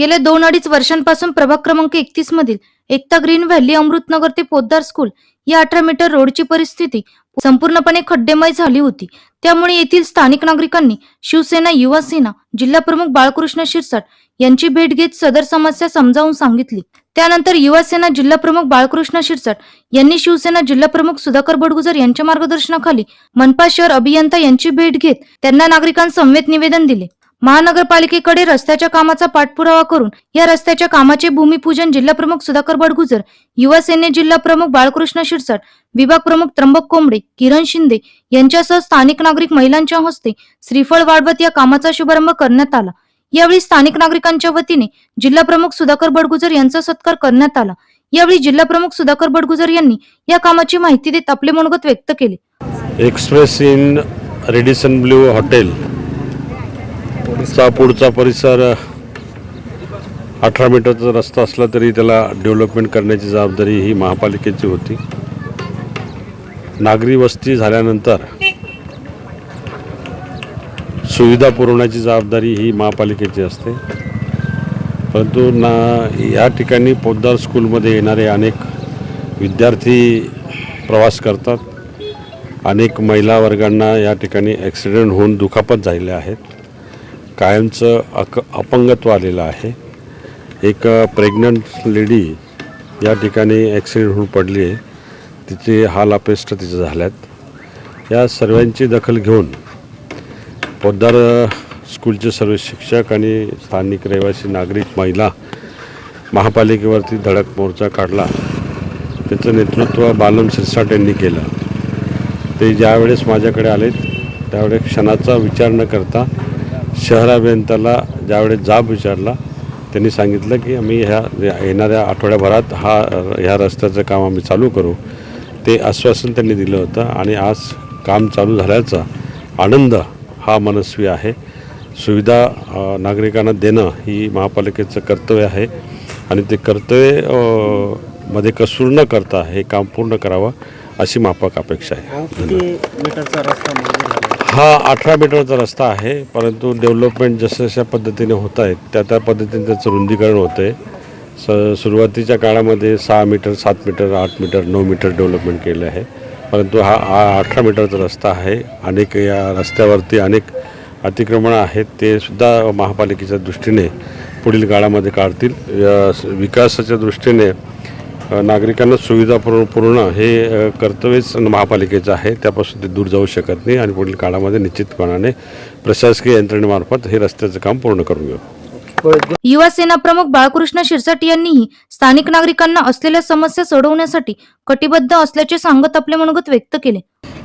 गेल्या दोन अडीच वर्षांपासून प्रभाग क्रमांक एकतीस मधील एकता ग्रीन व्हॅली अमृतनगर ते पोद्दार स्कूल या अठरा मीटर रोडची परिस्थिती संपूर्णपणे खड्डेमय झाली होती. त्यामुळे येथील स्थानिक नागरिकांनी शिवसेना युवा सेना जिल्हा प्रमुख बाळकृष्ण शिरसाट यांची भेट घेत सदर समस्या समजावून सांगितली. त्यानंतर युवा सेना जिल्हा प्रमुख बाळकृष्ण शिरसाट यांनी शिवसेना जिल्हा प्रमुख सुधाकर बडगुजर यांच्या मार्गदर्शनाखाली मनपा शहर अभियंता यांची भेट घेत त्यांना नागरिकांसमवेत निवेदन दिले. महानगरपालिकेकडे रस्त्याच्या कामाचा पाठपुरावा करून या रस्त्याच्या कामाचे भूमिपूजन जिल्हा प्रमुख सुधाकर बडगुजर युवा सेने जिल्हा प्रमुख बाळकृष्ण शिरसाट विभाग प्रमुख त्र्यंबक कोंबडे किरण शिंदे यांच्यासह स्थानिक नागरिक महिलांच्या हस्ते श्रीफळ वाढवत या कामाचा शुभारंभ करण्यात आला. यावेळी स्थानिक नागरिकांच्या वतीने जिल्हा प्रमुख सुधाकर बडगुजर यांचा सत्कार करण्यात आला. यावेळी जिल्हा प्रमुख सुधाकर बडगुजर यांनी या कामाची माहिती देत आपले मनोगत व्यक्त केले. Express in Radisson blue hotel चा पुढचा परिसर अठरा मीटरचा रस्ता असला तरी त्याला डेव्हलपमेंट करण्याची जबाबदारी ही महापालिकेची होती. नागरी वस्ती झाल्यानंतर सुविधा पुरवण्याची जबाबदारी ही महापालिकेची असते. परंतु ना या ठिकाणी पोद्दार स्कूलमध्ये येणारे अनेक विद्यार्थी प्रवास करतात. अनेक महिला वर्गांना या ठिकाणी ॲक्सिडेंट होऊन दुखापत झालेल्या आहेत. कायमचं अक अपंगत्व आलेलं आहे. एक प्रेग्नंट लेडी या ठिकाणी ॲक्सिडेंट होऊन पडली आहे. तिचे हाल अपेष्ट तिचे झाल्यात. या सर्वांची दखल घेऊन पोद्दार स्कूलचे सर्व शिक्षक आणि स्थानिक रहिवासी नागरिक महिला महापालिकेवरती धडक मोर्चा काढला. त्याचं नेतृत्व बालम सिरसाट यांनी केलं. ते ज्यावेळेस माझ्याकडे आलेत त्यावेळेस क्षणाचा विचार न करता शहर अभियंत्याला ज्यावेळेस जाब विचारला त्यांनी सांगितलं की आम्ही ह्या येणाऱ्या आठवड्याभरात हा ह्या रस्त्याचं काम आम्ही चालू करू. ते आश्वासन त्यांनी दिलं होतं आणि आज काम चालू झाल्याचा आनंद हा मनस्वी आहे. सुविधा नागरिकांना देणं ही महापालिकेचं कर्तव्य आहे आणि ते कर्तव्यमध्ये कसूर न करता हे काम पूर्ण करावं अशी माफक अपेक्षा आहे. हा अठरा मीटरचा रस्ता आहे परंतु डेव्हलपमेंट जसं जशा पद्धतीने होत आहेत त्या त्या पद्धतीने त्याचं रुंदीकरण होतं आहे स सुरुवातीच्या काळामध्ये सहा मीटर सात मीटर आठ मीटर नऊ मीटर डेव्हलपमेंट केलं आहे. परंतु हा अठरा मीटरचा रस्ता आहे. अनेक या रस्त्यावरती अनेक अतिक्रमणं आहेत ते सुद्धा महापालिकेच्या दृष्टीने पुढील काळामध्ये काढतील. विकासाच्या दृष्टीने नागरिकांना सुविधा पुरव पुरवणं हे कर्तव्यच महापालिकेचं आहे. त्यापासून ते दूर जाऊ शकत नाही आणि पुढील काळामध्ये निश्चितपणाने प्रशासकीय यंत्रणेमार्फत हे रस्त्याचं काम पूर्ण करून घेऊ. युवासेना प्रमुख बाळकृष्ण शिरसाट यांनीही स्थानिक नागरिकांना असलेल्या समस्या सोडवण्यासाठी कटिबद्ध असल्याचे सांगत आपले मनोगत व्यक्त केले.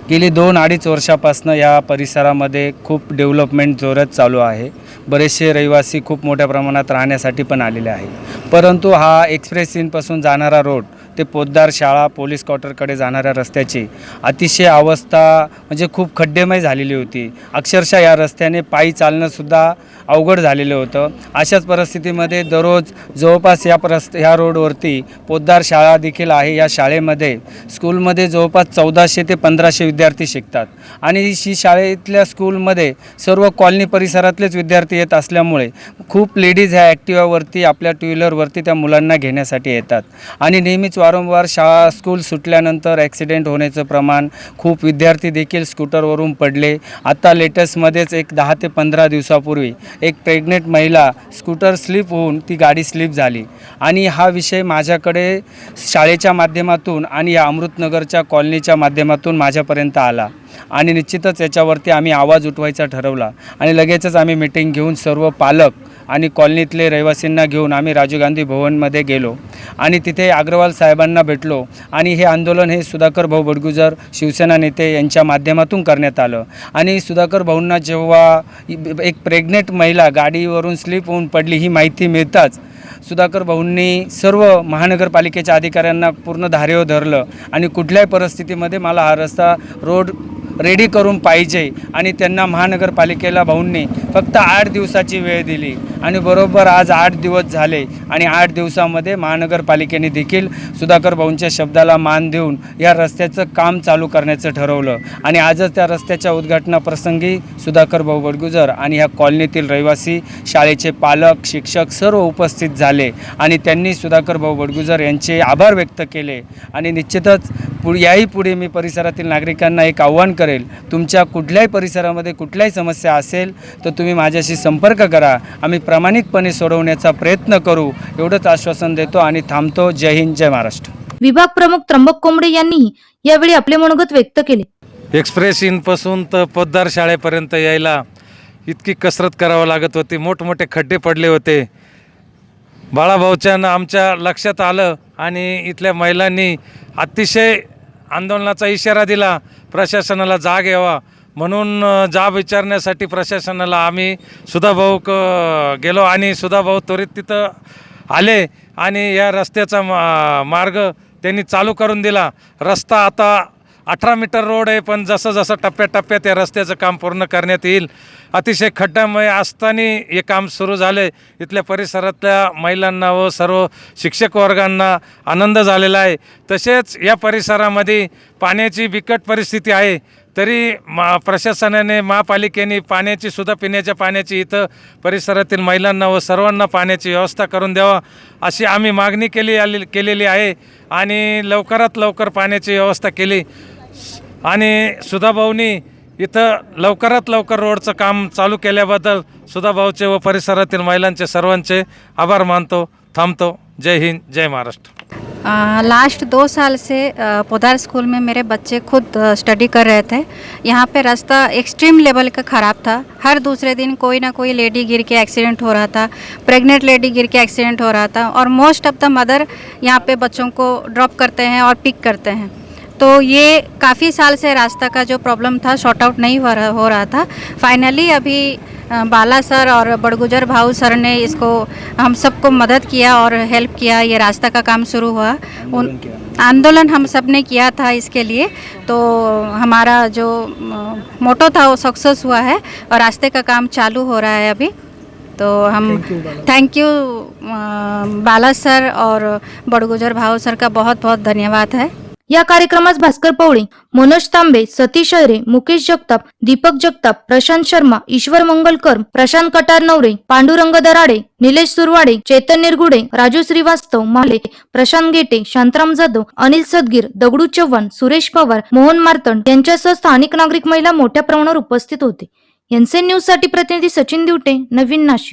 गेली दोन अडीच वर्षापासून या परिसरामध्ये खूप डेव्हलपमेंट जोरात चालू आहे. बरेचसे रहिवासी खूप मोठ्या प्रमाणात राहण्यासाठी पण आलेले आहे परंतु हा एक्सप्रेस इनपासून जाणारा रोड ते पोद्दार शाळा पोलीस क्वार्टरकडे जाणाऱ्या रस्त्याची अतिशय अवस्था म्हणजे खूप खड्डेमय झालेली होती. अक्षरशः या रस्त्याने पायी चालणंसुद्धा अवघड झालेलं होतं. अशाच परिस्थितीमध्ये दररोज जवळपास या परस् ह्या रोडवरती पोद्दार शाळा देखील आहे. या शाळेमध्ये स्कूलमध्ये जवळपास चौदाशे ते पंधराशे विद्यार्थी शिकतात. आणि ही शाळेतल्या स्कूलमध्ये सर्व कॉलनी परिसरातलेच विद्यार्थी येत असल्यामुळे खूप लेडीज ह्या ॲक्टिवावरती आपल्या टू व्हीलरवरती त्या मुलांना घेण्यासाठी येतात. आणि नेहमीच वारंवार शाळा स्कूल सुटल्यानंतर ॲक्सिडेंट होण्याचं प्रमाण खूप विद्यार्थी देखील स्कूटरवरून पडले. आता लेटेस्टमध्येच एक दहा ते पंधरा दिवसापूर्वी एक प्रेग्नेंट महिला स्कूटर स्लिप होऊन ती गाडी स्लिप झाली. आणि हा विषय माझ्याकडे शाळेच्या माध्यमातून आणि या अमृतनगरच्या कॉलनीच्या माध्यमातून माझ्यापर्यंत आला. आणि निश्चितच याच्यावरती आम्ही आवाज उठवायचा ठरवला. आणि लगेचच आम्ही मिटिंग घेऊन सर्व पालक आणि कॉलनीतले रहिवासींना घेऊन आम्ही राजीव गांधी भवनमध्ये गेलो. आणि तिथे अग्रवाल साहेबांना भेटलो. आणि हे आंदोलन हे सुधाकर भाऊ बडगुजर शिवसेना नेते यांच्या माध्यमातून करण्यात आलं. आणि सुधाकर भाऊंना जेव्हा एक प्रेग्नेंट महिला गाडीवरून स्लिप होऊन पडली ही माहिती मिळताच सुधाकर भाऊंनी सर्व महानगरपालिकेच्या अधिकाऱ्यांना पूर्ण धारेवर धरलं. आणि कुठल्याही परिस्थितीमध्ये मला हा रस्ता रोड रेडी करून पाहिजे. आणि त्यांना महानगरपालिकेला भाऊंनी फक्त आठ दिवसाची वेळ दिली. आणि बरोबर आज आठ दिवस झाले. आणि आठ दिवसामध्ये महानगरपालिकेने देखील सुधाकर भाऊंच्या शब्दाला मान देऊन या रस्त्याचं काम चालू करण्याचं ठरवलं. आणि आजच त्या रस्त्याच्या उद्घाटनाप्रसंगी सुधाकर भाऊ बडगुजर आणि ह्या कॉलनीतील रहिवासी शाळेचे पालक शिक्षक सर्व उपस्थित झाले. आणि त्यांनी सुधाकर भाऊ बडगुजर यांचे आभार व्यक्त केले. आणि निश्चितच पुढे याही पुढे मी परिसरातील नागरिकांना एक आव्हान करेल. तुमच्या कुठल्याही परिसरामध्ये कुठल्याही समस्या असेल तर तुम्ही माझ्याशी संपर्क करा. आम्ही प्रामाणिकपणे सोडवण्याचा प्रयत्न करू. एवढंच आश्वासन देतो आणि थांबतो. जय हिंद जय महाराष्ट्र. विभाग प्रमुख त्र्यंबक कोंबडे यांनीही यावेळी आपले मनोगत व्यक्त केले. एक्सप्रेस इनपासून तर पोद्दार शाळेपर्यंत यायला इतकी कसरत करावं लागत होती. मोठमोठे खड्डे पडले होते. बाळाभाऊच्या न आमच्या लक्षात आलं आणि इथल्या महिलांनी अतिशय आंदोलनाचा इशारा दिला प्रशासनाला जाग यावा. म्हणून जाब विचारण्यासाठी प्रशासनाला आम्ही सुधाभाऊ क गेलो आणि सुधाभाऊ त्वरित तिथं आले आणि या रस्त्याचा मा मार्ग त्यांनी चालू करून दिला. रस्ता आता अठरा मीटर रोड आहे पण जसं जसं टप्प्याटप्प्यात या रस्त्याचं काम पूर्ण करण्यात येईल अतिशय खड्डामय असताना हे काम सुरू झाले. इथल्या परिसरातल्या महिलांना व सर्व शिक्षक वर्गांना आनंद झालेला आहे. तसेच या परिसरामध्ये पाण्याची बिकट परिस्थिती आहे तरी मा प्रशासनाने महापालिकेने पाण्याची सुद्धा पिण्याच्या पाण्याची इथं परिसरातील महिलांना व सर्वांना पाण्याची व्यवस्था करून द्यावा अशी आम्ही मागणी केली आली केलेली आहे. आणि लवकरात लवकर पाण्याची व्यवस्था केली. आणि सुधाभाऊनी इथं लवकरात लवकर रोडचं काम चालू केल्याबद्दल सुधाभाऊचे व परिसरातील महिलांचे सर्वांचे आभार मानतो थांबतो. जय हिंद जय महाराष्ट्र. लास्ट दो साल से पोदार स्कूल में मेरे बच्चे खुद स्टडी कर रहे थे। यहाँ पे रास्ता एक्सट्रीम लेवल का ख़राब था। हर दूसरे दिन कोई ना कोई लेडी गिर के एक्सीडेंट हो रहा था। प्रेग्नेंट लेडी गिर के एक्सीडेंट हो रहा था। और मोस्ट ऑफ द मदर यहाँ पे बच्चों को ड्रॉप करते हैं और पिक करते हैं। तो ये काफ़ी साल से रास्ता का जो प्रॉब्लम था शॉर्ट आउट नहीं हो रहा हो रहा था। फाइनली अभी बाला सर और बड़गुजर भाऊ सर ने इसको हम सबको मदद किया और हेल्प किया। ये रास्ता का काम शुरू हुआ। उन आंदोलन हम सबने किया था इसके लिए। तो हमारा जो मोटो था वो सक्सेस हुआ है और रास्ते का काम चालू हो रहा है अभी। तो हम थैंक यू बाला। सर और बड़गुजर भाऊ सर का बहुत बहुत धन्यवाद है। या कार्यक्रमास भास्कर पवळे मनोज तांबे सतीश अहिरे मुकेश जगताप दीपक जगताप प्रशांत शर्मा ईश्वर मंगलकर प्रशांत कटार नवरे पांडुरंग दराडे निलेश सुरवाडे चेतन निरगुडे राजू श्रीवास्तव माले प्रशांत गेटे शांतराम जाधव अनिल सदगीर दगडू चव्हाण सुरेश पवार मोहन मार्तंड यांच्यासह स्थानिक नागरिक महिला मोठ्या प्रमाणावर उपस्थित होते. एनसीएन न्यूजसाठी प्रतिनिधी सचिन दिवटे नवीन नाशिक.